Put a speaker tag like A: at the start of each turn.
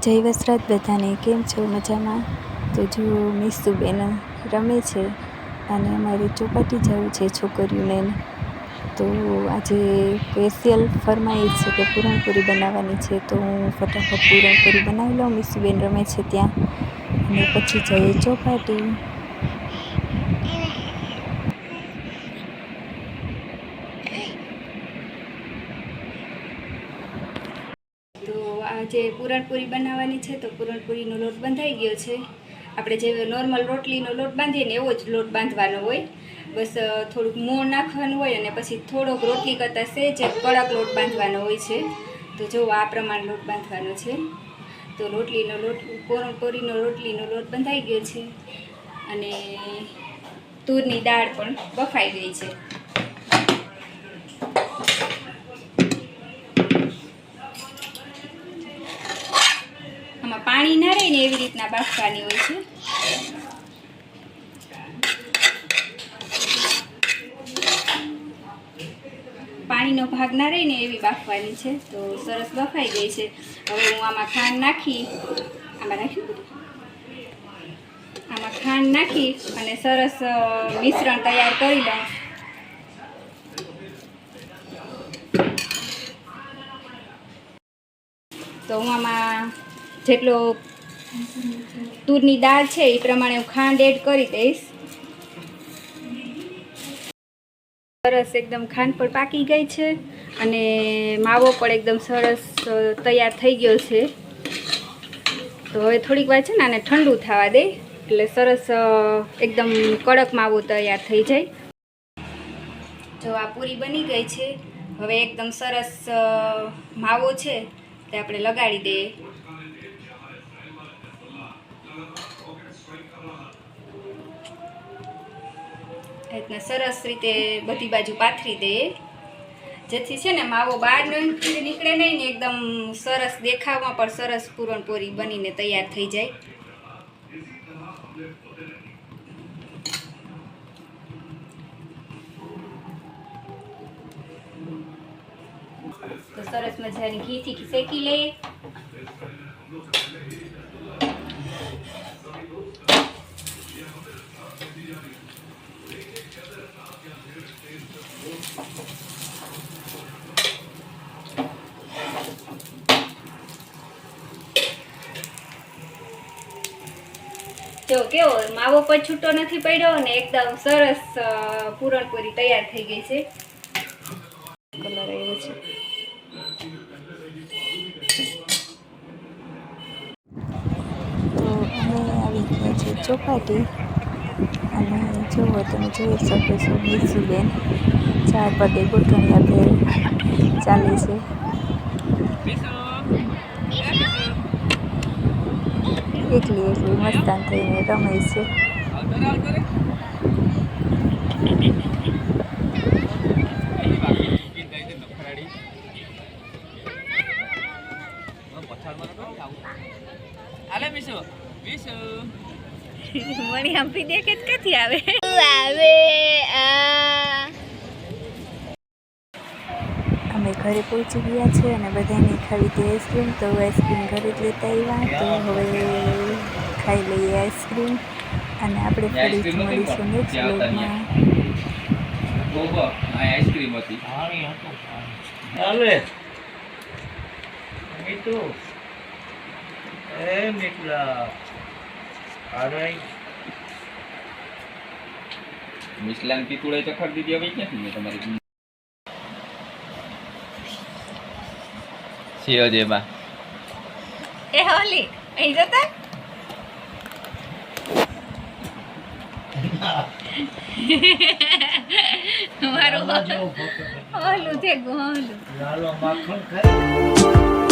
A: જય વસરાત બધાને, કેમ છો મજામાં? તો જો મીસુબેન રમે છે અને અમારે ચોપાટી જવું છે છોકરીઓને તો આજે સ્પેશિયલ ફરમાઈશ છે કે પૂરણપૂરી બનાવવાની છે, તો હું ફટાફટ પૂરણપૂરી બનાવી લઉં. મીસુબેન રમે છે ત્યાં. અને પછી જઈએ ચોપાટી. આજે પૂરણપૂરી બનાવવાની છે, તો પૂરણપૂરીનો લોટ બંધાઈ ગયો છે. આપણે જે નોર્મલ રોટલીનો લોટ બાંધીએ ને એવો જ લોટ બાંધવાનો હોય. બસ થોડુંક મોણ નાખવાનું હોય અને પછી થોડોક રોટલી કરતાં એક કડક લોટ બાંધવાનો હોય છે. તો જો આ પ્રમાણે લોટ બાંધવાનો છે. તો રોટલીનો લોટ, પૂરણપૂરીનો રોટલીનો લોટ બંધાઈ ગયો છે. અને તુરની દાળ પણ બફાઈ ગઈ છે. આમાં પાણી ના રહે ને એવી રીતના બાફવાની હોય છે. પાણીનો ભાગ ના રહે ને એવી બાફવાની છે, તો સરસ બફાઈ ગઈ છે. હવે હું આમાં ખાંડ નાખી, આમાં નાખ્યું આમાં ખાંડ નાખી અને સરસ મિશ્રણ તૈયાર કરી લઉં. તો હું આમાં જેટલો તુરની દાળ છે એ પ્રમાણે હું ખાંડ એડ કરી દઈશ. સરસ એકદમ ખાંડ પણ પાકી ગઈ છે અને માવો પણ એકદમ સરસ તૈયાર થઈ ગયો છે. તો હવે થોડીક વાર છે ને આને ઠંડુ થવા દે એટલે સરસ એકદમ કડક માવો તૈયાર થઈ જાય. જો આ પૂરી બની ગઈ છે. હવે એકદમ સરસ માવો છે તે આપણે લગાડી દઈએ. રીતના સરસ રીતે બધી બાજુ પાથરી દે. જેથી છે ને માવો બહાર નીકળે નહીં ને એકદમ સરસ દેખાવમાં પણ સરસ પૂરણપોરી બનીને તૈયાર થઈ જાય. તો સરસ મજાની ઘીથી શેકી લઈએ જો કેવો, માવો પણ છૂટો નથી પડ્યો અને એકદમ સરસ પૂરણપુરી તૈયાર થઈ ગઈ છે. કલર આવ્યો આવી ગયા છે ચોપાટી. અને જુઓ તમે જોઈ શકો છો મીસુબેન ચાર પગે ગોઠવણી આપે ચાલે છે. એકલી એકલી મસ્તાન થઈને રમે છે.
B: આલે મિશુ મિશુ
A: મણી આપી દે કે ક્યાંથી આવે?
C: આવે
A: અમે ઘરે પહોંચી ગયા છે અને બધાને ખાવી હતી આઈસ્ક્રીમ તો આઈસ્ક્રીમ ઘરે જ લેતા આવ્યા તો હવે ખાઈ લઈએ આઈસ્ક્રીમ અને આપણે ફરીથી મળીશું નેક્સ્ટ
B: વ્લોગમાં આઈસ્ક્રીમ હતી.
D: હાલે મીઠુ એ મીઠલા. અરે
B: મિશલાન પિતુળે ચખડ દીધી હવે ક્યાંથી મેં તમારી સિયો જેમાં
A: એ હોલી અહીં જતા? મારું
D: ઓલું
A: હોલું છે ગોલું
D: લાલો માખણ ખાય